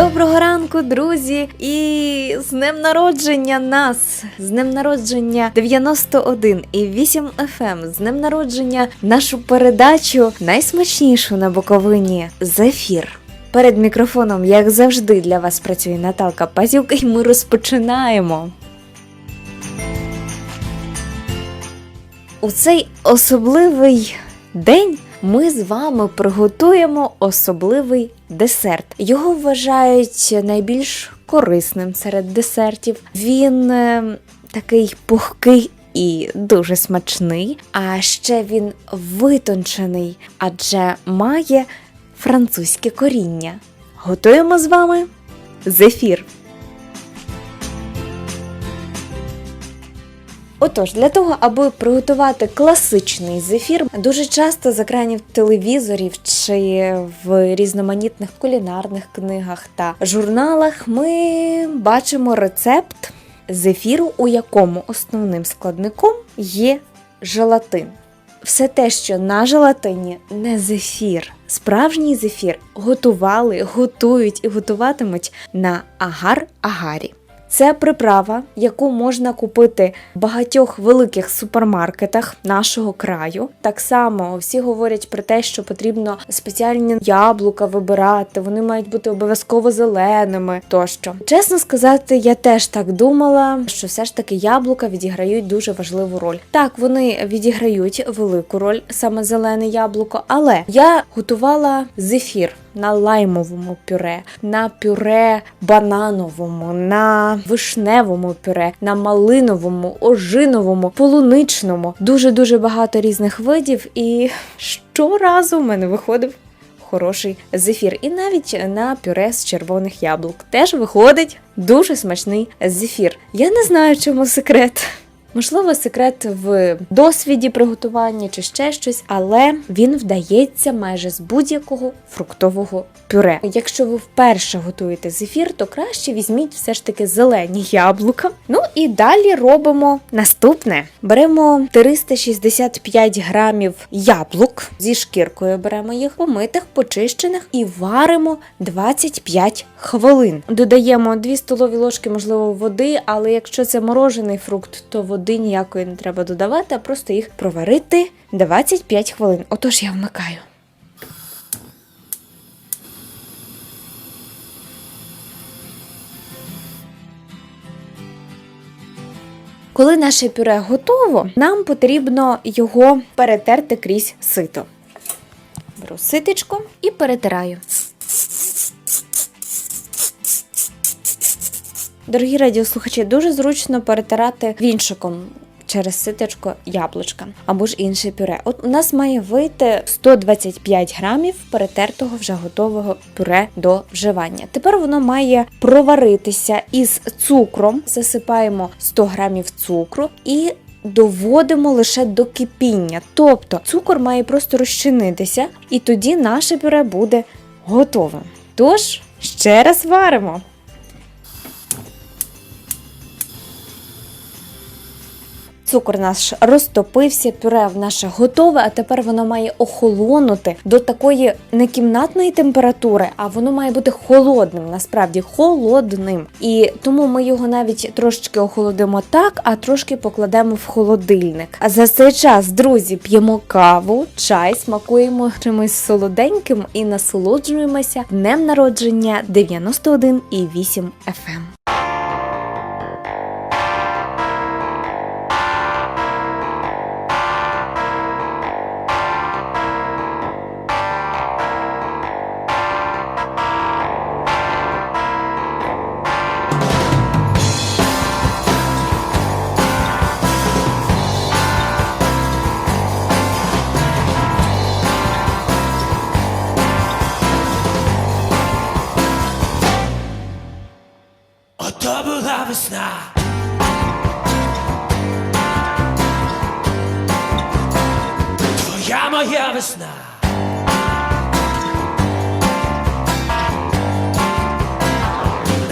Доброго ранку, друзі! І з днем народження нас! З днем народження 91 і 8 FM, з днем народження нашу передачу найсмачнішу на Буковині Зефір. Перед мікрофоном, як завжди, для вас працює Наталка Пазюк, і ми розпочинаємо. У цей особливий день ми з вами приготуємо особливий десерт. Його вважають найбільш корисним серед десертів. Він е, такий пухкий. І дуже смачний, а ще він витончений, адже має французьке коріння. Готуємо з вами зефір. Отож, для того, аби приготувати класичний зефір, дуже часто з екранів телевізорів чи в різноманітних кулінарних книгах та журналах ми бачимо рецепт зефіру, у якому основним складником є желатин. Все те, що на желатині не зефір. Справжній зефір готували, готують і готуватимуть на агар-агарі. Це приправа, яку можна купити в багатьох великих супермаркетах нашого краю. Так само всі говорять про те, що потрібно спеціальні яблука вибирати, вони мають бути обов'язково зеленими тощо. Чесно сказати, я теж так думала, що все ж таки яблука відіграють дуже важливу роль. Так, вони відіграють велику роль, саме зелене яблуко, але я готувала зефір на лаймовому пюре, на пюре банановому, на вишневому пюре, на малиновому, ожиновому, полуничному. Дуже дуже багато різних видів, і щоразу в мене виходив. Хороший зефір, і навіть на пюре з червоних яблук теж виходить дуже смачний зефір. Я не знаю, чому секрет. Можливо, секрет в досвіді приготування чи ще щось, але він вдається майже з будь-якого фруктового пюре. Якщо ви вперше готуєте зефір, то краще візьміть все ж таки зелені яблука. Ну і далі робимо наступне: беремо 365 грамів яблук зі шкіркою, беремо їх помитих, почищених і варимо 25 хвилин. Додаємо 2 столові ложки, можливо, води, але якщо це морожений фрукт, то води ніякої не треба додавати, а просто їх проварити 25 хвилин. Отож я вмикаю. Коли наше пюре готово, нам потрібно його перетерти крізь сито. Беру ситечко і перетираю. Дорогі радіослухачі, дуже зручно перетирати вінчиком через ситечко яблучка або ж інше пюре. От у нас має вийти 125 грамів перетертого вже готового пюре до вживання. Тепер воно має проваритися із цукром. Засипаємо 100 грамів цукру і. Доводимо лише до кипіння, тобто цукор має просто розчинитися, і тоді наше пюре буде готове. Тож ще раз варимо. Цукор наш розтопився, пюре в наше готове, а тепер воно має охолонути до такої не кімнатної температури, а воно має бути холодним, насправді холодним. І тому ми його навіть трошечки охолодимо так, а трошки покладемо в холодильник. А за цей час, друзі, п'ємо каву, чай, смакуємо чимось солоденьким і насолоджуємося днем народження 91,8 FM. Biała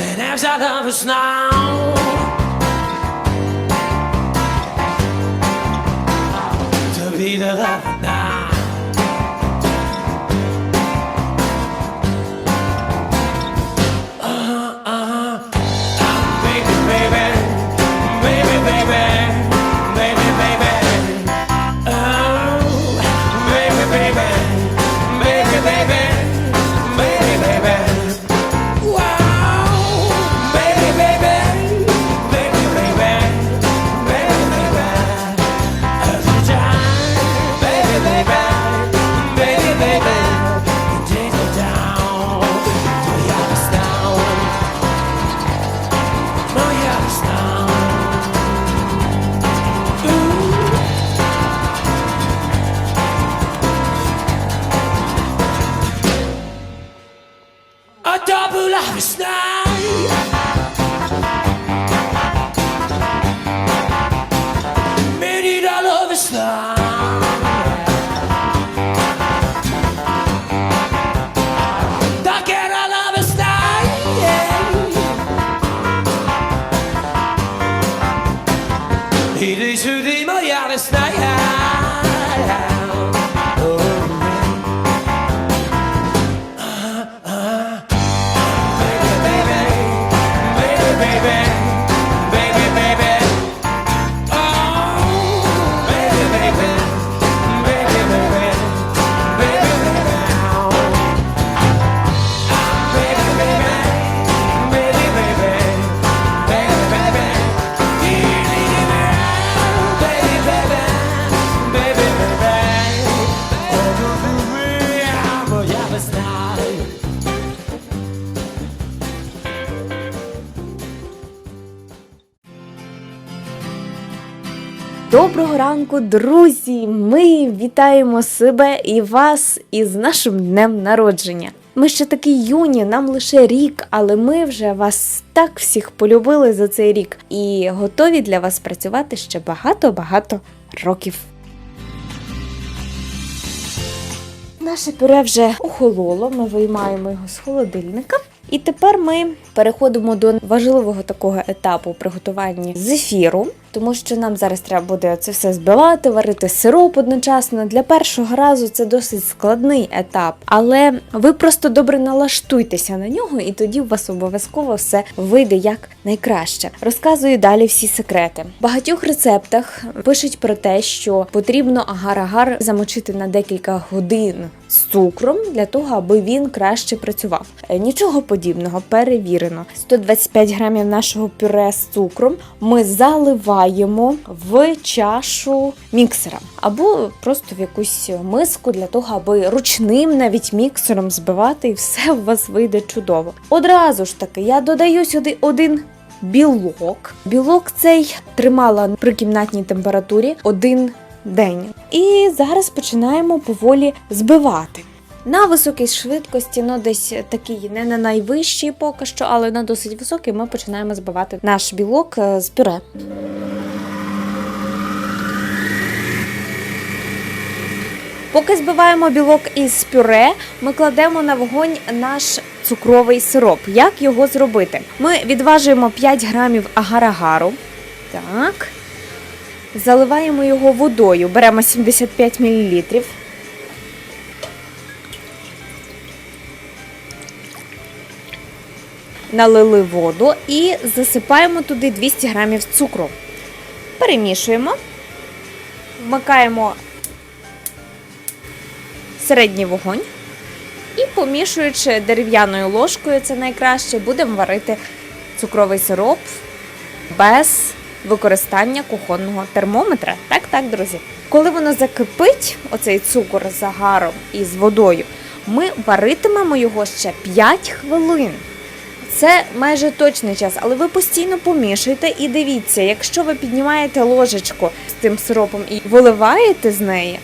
And as I love us now. To be the love Доброго ранку, друзі! Ми вітаємо себе і вас із нашим днем народження. Ми ще такі юні, нам лише рік, але ми вже вас так всіх полюбили за цей рік і готові для вас працювати ще багато-багато років. Наше пюре вже охололо, ми виймаємо його з холодильника. І тепер ми переходимо до важливого такого етапу приготування зефіру, тому що нам зараз треба буде це все збивати, варити сироп одночасно. Для першого разу це досить складний етап, але ви просто добре налаштуйтеся на нього, і тоді у вас обов'язково все вийде як найкраще. Розказую далі всі секрети. В багатьох рецептах пишуть про те, що потрібно агар-агар замочити на декілька годин з цукром для того, аби він краще працював. Е, Нічого подібного, перевірено. 125 грамів нашого пюре з цукром ми заливаємо в чашу міксера або просто в якусь миску для того, аби ручним навіть міксером збивати, і все у вас вийде чудово. Одразу ж таки, я додаю сюди один білок. Білок цей тримала при кімнатній температурі один день. І зараз починаємо поволі збивати. На високій швидкості, ну десь такий не на найвищій поки що, але на досить високій, ми починаємо збивати наш білок е, з пюре. Поки збиваємо білок із пюре, ми кладемо на вогонь наш цукровий сироп. Як його зробити? Ми відважуємо 5 грамів агар-агару. Так. Заливаємо його водою. Беремо 75 мл. Налили воду і засипаємо туди 200 грамів цукру. Перемішуємо. Вмикаємо середній вогонь. І помішуючи дерев'яною ложкою, це найкраще, будемо варити цукровий сироп без використання кухонного термометра. Так, так, друзі. Коли воно закипить, оцей цукор з агаром і з водою, ми варитимемо його ще 5 хвилин. Це майже точний час, але ви постійно помішуєте і дивіться, якщо ви піднімаєте ложечку з тим сиропом і виливаєте з неї,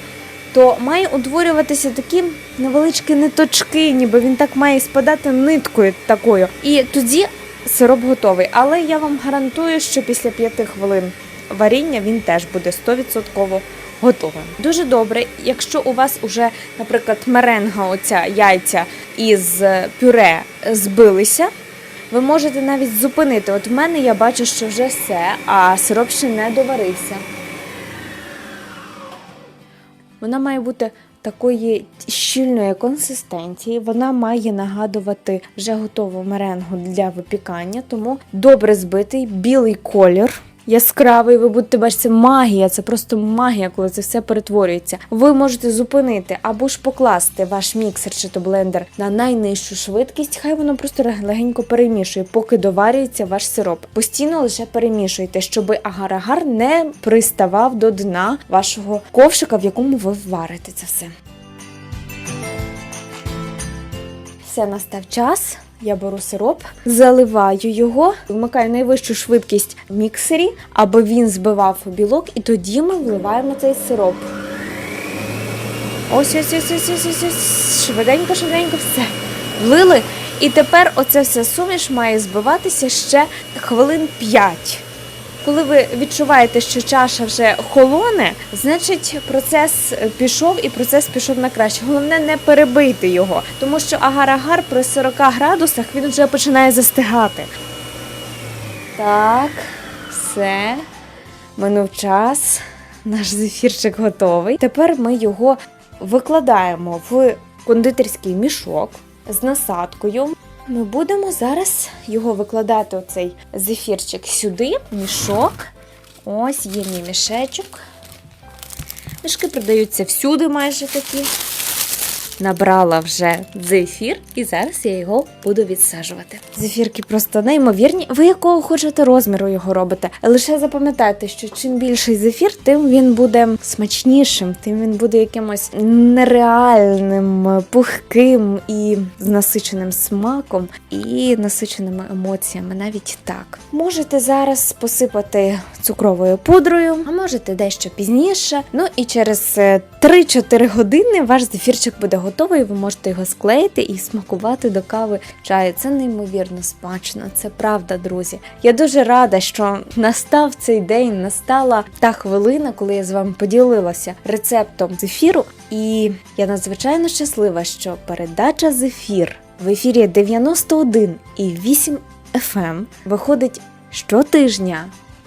то має утворюватися такі невеличкі ниточки, ніби він так має спадати ниткою такою. І тоді сироп готовий. Але я вам гарантую, що після 5 хвилин варіння він теж буде 100% готовим. Дуже добре, якщо у вас уже, наприклад, меренга, оця яйця із пюре збилися. Ви можете навіть зупинити. От в мене я бачу, що вже все, а сироп ще не доварився. Вона має бути такої щільної консистенції. Вона має нагадувати вже готову меренгу для випікання, тому добре збитий білий колір. Яскравий, ви будете бачити, магія, це просто магія, коли це все перетворюється. Ви можете зупинити або ж покласти ваш міксер чи то блендер на найнижчу швидкість, хай воно просто легенько перемішує, поки доварюється ваш сироп. Постійно лише перемішуйте, щоб агар-агар не приставав до дна вашого ковшика, в якому ви варите це все. Все настав час. Я беру сироп, заливаю його, вмикаю найвищу швидкість в міксері, аби він збивав білок, і тоді ми вливаємо цей сироп. Ось ось ось ось ось ось ось. Швиденько, швиденько, все. Влили. І тепер оця вся суміш має збиватися ще хвилин 5. Коли ви відчуваєте, що чаша вже холоне, значить процес пішов і процес пішов на краще. Головне не перебити його, тому що агар-агар при 40 градусах він вже починає застигати. Так, все. Минув час. Наш зефірчик готовий. Тепер ми його викладаємо в кондитерський мішок з насадкою. Ми будемо зараз його викладати, оцей зефірчик сюди, мішок. Ось є мій мішечок. Мішки продаються всюди майже такі. Набрала вже зефір, і зараз я його буду відсаджувати. Зефірки просто неймовірні. Ви якого хочете розміру його робите? Лише запам'ятайте, що чим більший зефір, тим він буде смачнішим, тим він буде якимось нереальним, пухким і з насиченим смаком, і насиченими емоціями. Навіть так. Можете зараз посипати цукровою пудрою, а можете дещо пізніше. Ну і через е, 3-4 години ваш зефірчик буде готовий. Ви можете його склеїти і смакувати до кави чаю. Це неймовірно смачно. Це правда, друзі. Я дуже рада, що настав цей день, настала та хвилина, коли я з вами поділилася рецептом зефіру. І я надзвичайно щаслива, що передача зефір в ефірі 91 і 8 FM виходить щотижня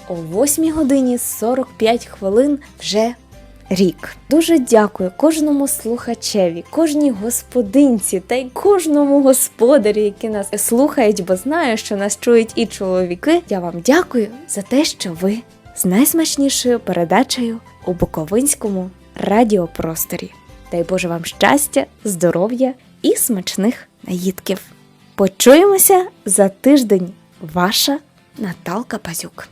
о 8 годині 45 хвилин вже рік. Дуже дякую кожному слухачеві, кожній господинці та й кожному господарі, які нас слухають, бо знаю, що нас чують і чоловіки. Я вам дякую за те, що ви з найсмачнішою передачею у Буковинському радіопросторі. Дай Боже вам щастя, здоров'я і смачних наїдків. Почуємося за тиждень. Ваша Наталка Пазюк.